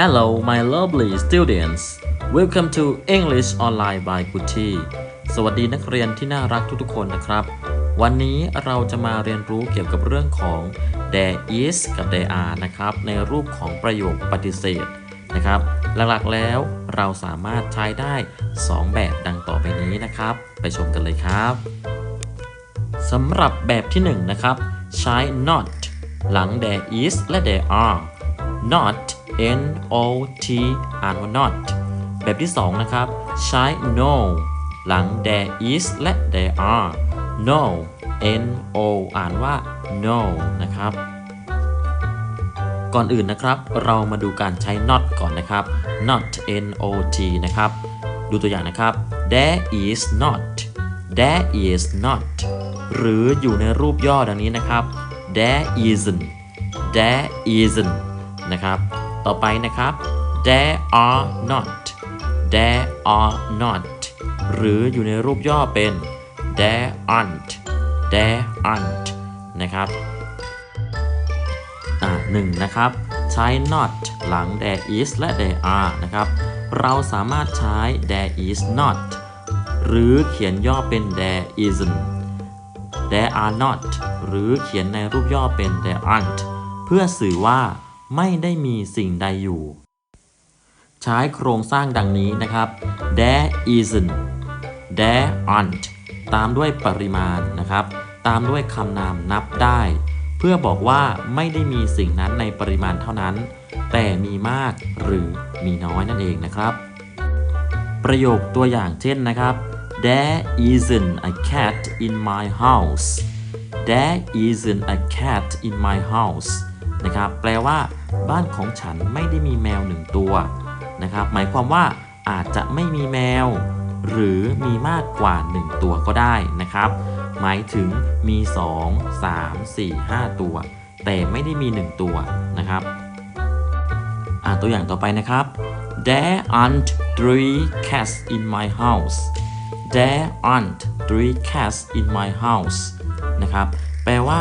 Hello, my lovely students. Welcome to English Online by Gucci สวัสดีนักเรียนที่น่ารักทุกๆคนนะครับ วันนี้เราจะมาเรียนรู้เกี่ยวกับเรื่องของ there is กับ there are นะครับ ในรูปของประโยคปฏิเสธนะครับ หลักๆแล้วเราสามารถใช้ได้ 2 แบบดังต่อไปนี้นะครับ ไปชมกันเลยครับสำหรับแบบที่ 1 นะครับ ใช้ not หลัง there is และ there are not n o t อ่านว่า not แบบที่ 2 นะครับ ใช้ no หลัง there is และ there are no n o อ่านว่า no นะครับ ก่อนอื่นนะครับ เรามาดูการใช้ not ก่อนนะครับ not n o t นะครับ ดูตัวอย่างนะครับ there is not there is not หรืออยู่ในรูปย่อดังนี้นะครับ there isn't there isn't นะครับ ต่อไปนะครับ there are not there are not หรืออยู่ในรูปย่อเป็น there aren't there aren't นะครับอ่าหนึ่งนะครับ ใช้ not หลัง there is และ there are นะครับ เราสามารถใช้ there is not หรือเขียนย่อเป็น there isn't there are not หรือเขียนในรูปย่อเป็น there aren't เพื่อสื่อว่า ไม่ได้มีสิ่งใดอยู่ ใช้โครงสร้างดังนี้นะครับ there isn't there aren't ตามด้วยปริมาณนะครับ ตามด้วยคำนามนับได้ เพื่อบอกว่าไม่ได้มีสิ่งนั้นในปริมาณเท่านั้น แต่มีมากหรือมีน้อยนั่นเองนะครับ ประโยคตัวอย่างเช่นนะครับ There isn't a cat in my house There isn't a cat in my house นะครับ แปลว่า บ้านของฉันไม่ได้มีแมวหนึ่งตัวนะครับ หมายความว่าอาจจะไม่มีแมว หรือมีมากกว่า 1 ตัวก็ได้นะครับ หมายถึงมี 2 3 4 5 ตัว แต่ไม่ได้มี 1 ตัวนะครับอ่าตัวอย่างต่อไปนะครับ There aren't three cats in my house There aren't three cats in my house นะครับ แปลว่า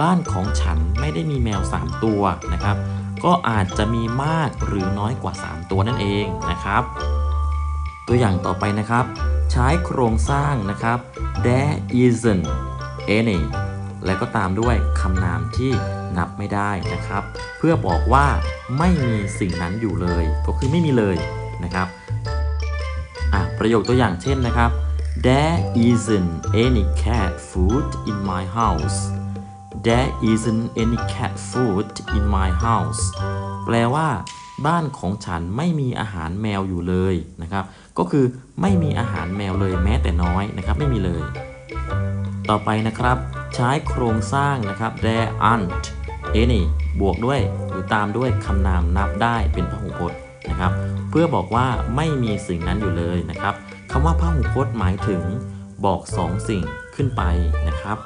บ้านของฉันไม่ได้มีแมว 3 ตัวนะครับ ก็อาจจะมีมากหรือน้อยกว่า 3 ตัวนั่นเองนะครับ ตัวอย่างต่อไปนะครับ ใช้โครงสร้างนะครับ there isn't any และก็ตามด้วยคำนามที่นับไม่ได้นะครับ เพื่อบอกว่าไม่มีสิ่งนั้นอยู่เลย ก็คือไม่มีเลยนะครับอะประโยคตัวอย่างเช่นนะครับ there isn't any cat food in my house there isn't any cat food in my house แปลว่า บ้านของฉันไม่มีอาหารแมวอยู่เลยนะครับ ก็คือไม่มีอาหารแมวเลยแม้แต่น้อยนะครับ ไม่มีเลย ต่อไปนะครับ ใช้โครงสร้างนะครับ there aren't any บวกด้วยหรือตามด้วยคำนามนับได้เป็นพหูพจน์นะครับ เพื่อบอกว่าไม่มีสิ่งนั้นอยู่เลยนะครับ คำว่าพหูพจน์หมายถึงบอกสองสิ่งขึ้นไปนะครับ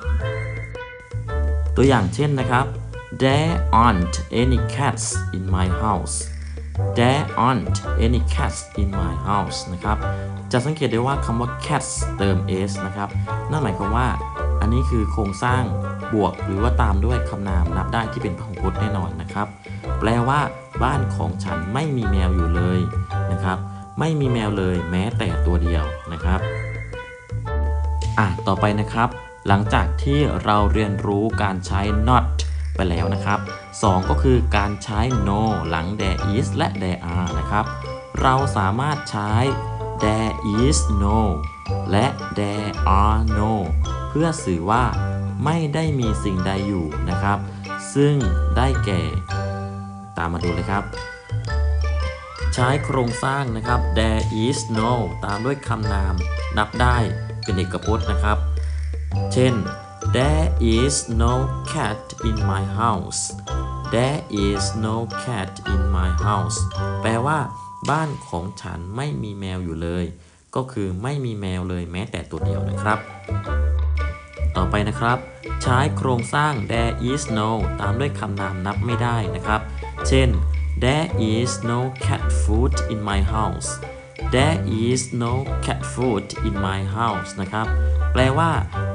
ตัวอย่างเช่นนะครับ there aren't any cats in my house there aren't any cats in my house นะครับ จะสังเกตได้ว่าคำว่า cats เติม s นะครับ นั่นหมายความว่าอันนี้คือโครงสร้างบวกหรือว่าตามด้วยคำนามนับได้ที่เป็นพหูพจน์แน่นอนนะครับ แปลว่าบ้านของฉันไม่มีแมวอยู่เลยนะครับ ไม่มีแมวเลยแม้แต่ตัวเดียวนะครับอะต่อไปนะครับ หลังจากที่เราเรียนรู้การใช้ not ไปแล้วนะครับ 2 ก็คือการใช้ no หลัง there is และ there are นะครับ เราสามารถใช้ there is no และ there are no เพื่อสื่อว่าไม่ได้มีสิ่งใดอยู่นะครับ ซึ่งได้แก่ ตามมาดูเลยครับ ใช้โครงสร้างนะครับ there is no ตามด้วยคำนามนับได้เป็นเอกพจน์นะครับ เช่น there is no cat in my house there is no cat in my house แปลว่า บ้านของฉันไม่มีแมวอยู่เลย ก็คือไม่มีแมวเลยแม้แต่ตัวเดียวนะครับ ต่อไปนะครับ ใช้โครงสร้าง there is no ตามด้วยคำนามนับไม่ได้นะครับ เช่น there is no cat food in my house there is no cat food in my house นะครับ แปลว่า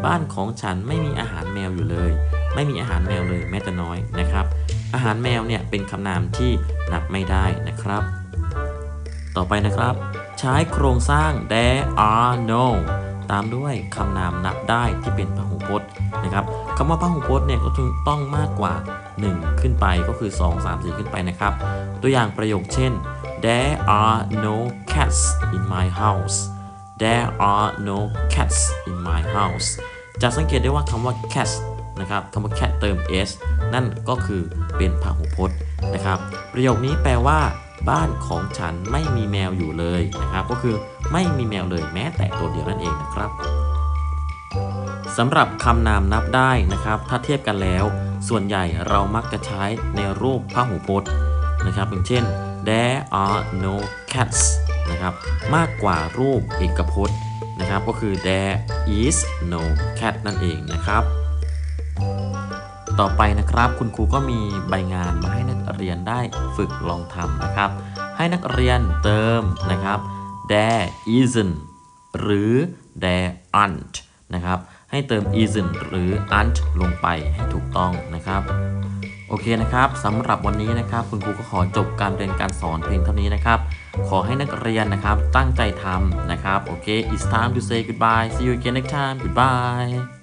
บ้านของฉันไม่มีอาหารแมวอยู่เลย ไม่มีอาหารแมวเลยแม้แต่น้อยนะครับ อาหารแมวเนี่ยเป็นคำนามที่นับไม่ได้นะครับ ต่อไปนะครับ ใช้โครงสร้าง there are no ตามด้วยคำนามนับได้ที่เป็นพหูพจน์นะครับคำว่าพหูพจน์เนี่ยก็ต้องมากกว่า 1 ขึ้นไปก็คือ 2 3 4 ขึ้นไปนะครับ ตัวอย่างประโยคเช่น there are no cats in my house there are no cats in my house จะสังเกตได้ว่าคำว่า cats นะครับคำว่า cat เติม s นั่นก็คือเป็นพหูพจน์นะครับ ประโยคนี้แปลว่า บ้านของฉันไม่มีแมวอยู่เลยนะครับ ก็คือไม่มีแมวเลยแม้แต่ตัวเดียวนั่นเองนะครับสำหรับคำนามนับได้นะครับ ถ้าเทียบกันแล้ว ส่วนใหญ่เรามักจะใช้ในรูปพหูพจน์นะครับอย่างเช่น there are no cats นะครับมากกว่ารูปเอกพจน์นะครับก็คือ there is no cat นั่นเองนะครับ ต่อไปนะครับคุณครูก็มีใบงานมาให้นักเรียนได้ฝึกลองทำนะครับ ให้นักเรียนเติมนะครับ there isn't หรือ there aren't นะครับ ให้เติม isn't หรือ aren't ลงไปให้ถูกต้องนะครับโอเคนะครับสำหรับวันนี้นะครับ คุณครูก็ขอจบการเรียนการสอนเพียงเท่านี้นะครับ ขอให้นักเรียนนะครับตั้งใจทำนะครับ โอเค it's time to say goodbye see you again next time goodbye